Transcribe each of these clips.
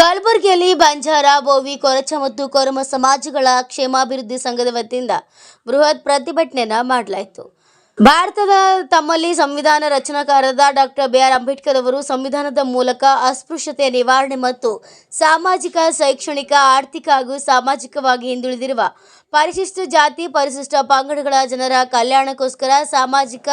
ಕಲಬುರಗಿಯಲ್ಲಿ ಬಂಜಾರ, ಬೋವಿ, ಕೊರಚ ಮತ್ತು ಕೊರಮ ಸಮಾಜಗಳ ಕ್ಷೇಮಾಭಿವೃದ್ಧಿ ಸಂಘದ ವತಿಯಿಂದ ಬೃಹತ್ ಪ್ರತಿಭಟನೆಯನ್ನು ಮಾಡಲಾಯಿತು. ಭಾರತದ ತಮ್ಮಲ್ಲಿ ಸಂವಿಧಾನ ರಚನಾಕಾರರಾದ ಡಾಕ್ಟರ್ ಬಿ ಆರ್ ಅಂಬೇಡ್ಕರ್ ಅವರು ಸಂವಿಧಾನದ ಮೂಲಕ ಅಸ್ಪೃಶ್ಯತೆಯ ನಿವಾರಣೆ ಮತ್ತು ಸಾಮಾಜಿಕ, ಶೈಕ್ಷಣಿಕ, ಆರ್ಥಿಕ ಹಾಗೂ ಸಾಮಾಜಿಕವಾಗಿ ಹಿಂದುಳಿದಿರುವ ಪರಿಶಿಷ್ಟ ಜಾತಿ, ಪರಿಶಿಷ್ಟ ಪಂಗಡಗಳ ಜನರ ಕಲ್ಯಾಣಕ್ಕೋಸ್ಕರ ಸಾಮಾಜಿಕ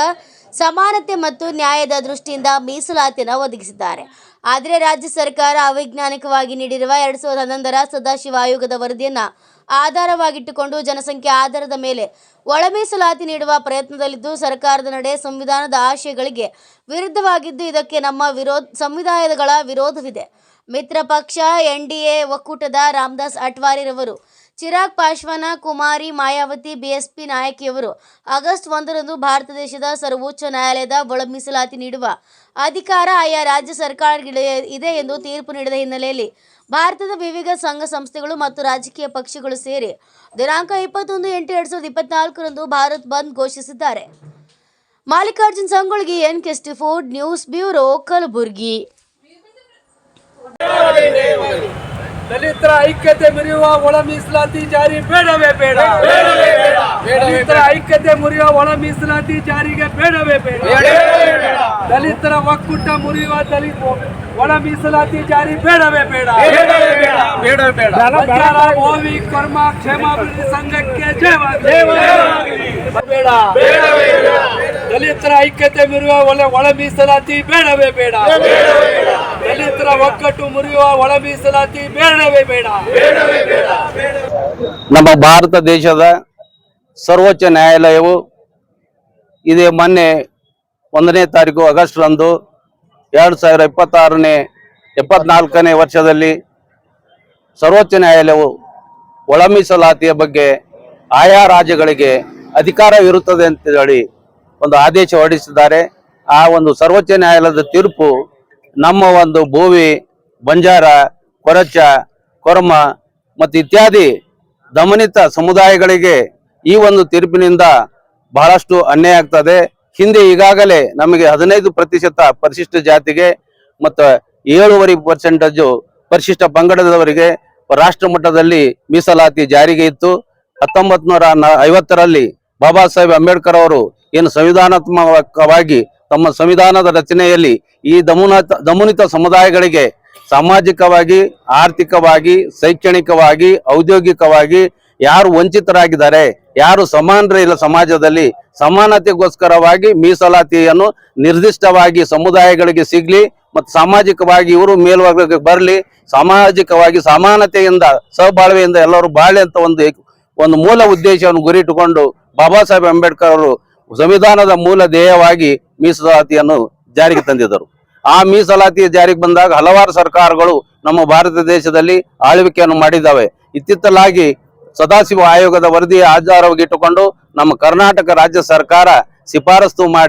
ಸಮಾನತೆ ಮತ್ತು ನ್ಯಾಯದ ದೃಷ್ಟಿಯಿಂದ ಮೀಸಲಾತಿಯನ್ನು ಒದಗಿಸಿದ್ದಾರೆ. ಆದರೆ ರಾಜ್ಯ ಸರ್ಕಾರ ಅವೈಜ್ಞಾನಿಕವಾಗಿ ನೀಡಿರುವ ಎರಡ್ ಸಾವಿರದ ಹನ್ನೊಂದರ ಸದಾಶಿವ ಆಯೋಗದ ವರದಿಯನ್ನು ಆಧಾರವಾಗಿಟ್ಟುಕೊಂಡು ಜನಸಂಖ್ಯೆ ಆಧಾರದ ಮೇಲೆ ಒಳ ಮೀಸಲಾತಿ ನೀಡುವ ಪ್ರಯತ್ನದಲ್ಲಿದ್ದು, ಸರ್ಕಾರದ ನಡೆ ಸಂವಿಧಾನದ ಆಶಯಗಳಿಗೆ ವಿರುದ್ಧವಾಗಿದ್ದು, ಇದಕ್ಕೆ ನಮ್ಮ ವಿರೋಧ, ಸಂವಿಧಾನಗಳ ವಿರೋಧವಿದೆ. ಮಿತ್ರ ಪಕ್ಷ ಎ ಒಕ್ಕೂಟದ ರಾಮದಾಸ್ ಅಟ್ವಾರಿರವರು ಚಿರಾಗ್ ಪಾಶ್ವಾನ, ಕುಮಾರಿ, ಮಾಯಾವತಿ, ಬಿಎಸ್ಪಿ ನಾಯಕಿಯವರು ಆಗಸ್ಟ್ ಒಂದರಂದು ಭಾರತ ದೇಶದ ಸರ್ವೋಚ್ಚ ನ್ಯಾಯಾಲಯದ ಒಳ ಮೀಸಲಾತಿ ನೀಡುವ ಅಧಿಕಾರ ಆಯಾ ರಾಜ್ಯ ಸರ್ಕಾರಗಳಿಗೆ ಇದೆ ಎಂದು ತೀರ್ಪು ನೀಡಿದ ಹಿನ್ನೆಲೆಯಲ್ಲಿ ಭಾರತದ ವಿವಿಧ ಸಂಘ ಸಂಸ್ಥೆಗಳು ಮತ್ತು ರಾಜಕೀಯ ಪಕ್ಷಗಳು ಸೇರಿ ದಿನಾಂಕ ಇಪ್ಪತ್ತೊಂದು ಎಂಟು ಎರಡು ಸಾವಿರದ ಇಪ್ಪತ್ನಾಲ್ಕರಂದು ಭಾರತ್ ಬಂದ್ ಘೋಷಿಸಿದ್ದಾರೆ. ಮಲ್ಲಿಕಾರ್ಜುನ್ ಸಂಗೊಳ್ಗಿ ಎನ್ ಕೆಸ್ಟಿ ಫೋರ್ಡ್ ನ್ಯೂಸ್ ಬ್ಯೂರೋ, ಕಲಬುರ್ಗಿ. ದಲಿತರ ಐಕ್ಯತೆ ಮುರಿಯುವ ಒಳ ಮೀಸಲಾತಿ ಜಾರಿ ಬೇಡವೇ ಬೇಡ ದಲಿತರ ಐಕ್ಯತೆ ಮುರಿಯುವ ಒಳ ಮೀಸಲಾತಿ ಜಾರಿಗೆ ಬೇಡವೇ ಬೇಡ ದಲಿತರ ಒಕ್ಕೂಟ ಮುರಿಯುವ ದಲಿತ ಒಳ ಮೀಸಲಾತಿ ಜಾರಿ ಬೇಡವೇ ಬೇಡ ಬೇಡ ಬೇಡ ಬಂಜಾರ, ಓವಿ ಕರ್ಮ ಕ್ಷೇಮಾಭಿವೃದ್ಧಿ ಸಂಘಕ್ಕೆ ಜಯವಾಗಲಿ ಬೇಡ ದಲಿತರ ಐಕ್ಯತೆ ಮುರಿಯುವ ಒಳ ಒಳ ಮೀಸಲಾತಿ ಬೇಡವೇ ಬೇಡ ದಲಿತರ ಒಕ್ಕಟ್ಟು ಮುರಿಯುವ ಒಳ ಮೀಸಲಾತಿ ಬೇಡವೇ ಬೇಡ. ನಮ್ಮ ಭಾರತ ದೇಶದ ಸರ್ವೋಚ್ಚ ನ್ಯಾಯಾಲಯವು ಇದೇ ಮೊನ್ನೆ ಒಂದನೇ ತಾರೀಕು ಆಗಸ್ಟ್ ರಂದು ಎರಡು ಸಾವಿರ ಇಪ್ಪತ್ತಾರನೇ ಎಪ್ಪತ್ನಾಲ್ಕನೇ ವರ್ಷದಲ್ಲಿ ಸರ್ವೋಚ್ಚ ನ್ಯಾಯಾಲಯವು ಒಳ ಮೀಸಲಾತಿಯ ಬಗ್ಗೆ ಆಯಾ ರಾಜ್ಯಗಳಿಗೆ ಅಧಿಕಾರವಿರುತ್ತದೆ ಅಂತ ಹೇಳಿ ಒಂದು ಆದೇಶ ಹೊರಡಿಸಿದ್ದಾರೆ. ಆ ಒಂದು ಸರ್ವೋಚ್ಚ ನ್ಯಾಯಾಲಯದ ತೀರ್ಪು ನಮ್ಮ ಒಂದು ಭೂವಿ ಬಂಜಾರ, ಕೊರಚ, ಕೊರಮ ಮತ್ತು ಇತ್ಯಾದಿ ದಮನಿತ ಸಮುದಾಯಗಳಿಗೆ ಈ ಒಂದು ತೀರ್ಪಿನಿಂದ ಬಹಳಷ್ಟು ಅನ್ಯಾಯ ಆಗ್ತದೆ. ಹಿಂದೆ ಈಗಾಗಲೇ ನಮಗೆ ಹದಿನೈದು ಪ್ರತಿಶತ ಪರಿಶಿಷ್ಟ ಜಾತಿಗೆ ಮತ್ತು ಏಳುವರೆ ಪರ್ಸೆಂಟೇಜು ಪರಿಶಿಷ್ಟ ಪಂಗಡದವರಿಗೆ ರಾಷ್ಟ್ರ ಮಟ್ಟದಲ್ಲಿ ಮೀಸಲಾತಿ ಜಾರಿಗೆ ಇತ್ತು. ಹತ್ತೊಂಬತ್ತು ನೂರ ಐವತ್ತರಲ್ಲಿ ಬಾಬಾ ಸಾಹೇಬ್ ಅಂಬೇಡ್ಕರ್ ಅವರು ಏನು ಸಂವಿಧಾನಾತ್ಮಕವಾಗಿ ತಮ್ಮ ಸಂವಿಧಾನದ ರಚನೆಯಲ್ಲಿ ಈ ದಮುನ ದಮುನಿತ ಸಮುದಾಯಗಳಿಗೆ ಸಾಮಾಜಿಕವಾಗಿ, ಆರ್ಥಿಕವಾಗಿ, ಶೈಕ್ಷಣಿಕವಾಗಿ, ಔದ್ಯೋಗಿಕವಾಗಿ ಯಾರು ವಂಚಿತರಾಗಿದ್ದಾರೆ, ಯಾರು ಸಮಾನರೇ ಇಲ್ಲ ಸಮಾಜದಲ್ಲಿ, ಸಮಾನತೆಗೋಸ್ಕರವಾಗಿ ಮೀಸಲಾತಿಯನ್ನು ನಿರ್ದಿಷ್ಟವಾಗಿ ಸಮುದಾಯಗಳಿಗೆ ಸಿಗ್ಲಿ ಮತ್ತು ಸಾಮಾಜಿಕವಾಗಿ ಇವರು ಮೇಲ್ವರ್ಗಕ್ಕೆ ಬರಲಿ, ಸಾಮಾಜಿಕವಾಗಿ ಸಮಾನತೆಯಿಂದ, ಸಹಬಾಳ್ವೆಯಿಂದ ಎಲ್ಲರೂ ಬಾಳೆ ಅಂತ ಒಂದು ಒಂದು ಮೂಲ ಉದ್ದೇಶವನ್ನು ಗುರಿ ಇಟ್ಟುಕೊಂಡು ಬಾಬಾ ಸಾಹೇಬ್ ಅಂಬೇಡ್ಕರ್ ಅವರು ಸಂವಿಧಾನದ ಮೂಲ ಧ್ಯೇಯವಾಗಿ ಮೀಸಲಾತಿಯನ್ನು ಜಾರಿಗೆ ತಂದಿದ್ದರು. ಆ ಮೀಸಲಾತಿ ಜಾರಿಗೆ ಬಂದಾಗ ಹಲವಾರು ಸರ್ಕಾರಗಳು ನಮ್ಮ ಭಾರತ ದೇಶದಲ್ಲಿ ಆಳ್ವಿಕೆಯನ್ನು ಮಾಡಿದ್ದಾವೆ. ಇತ್ತಿತ್ತಲಾಗಿ ಸದಾಶಿವ ಆಯೋಗದ ವರದಿಯ ಆಧಾರವಾಗಿಟ್ಟುಕೊಂಡು ನಮ್ಮ ಕರ್ನಾಟಕ ರಾಜ್ಯ ಸರ್ಕಾರ ಶಿಫಾರಸ್ತು ಮಾಡಿ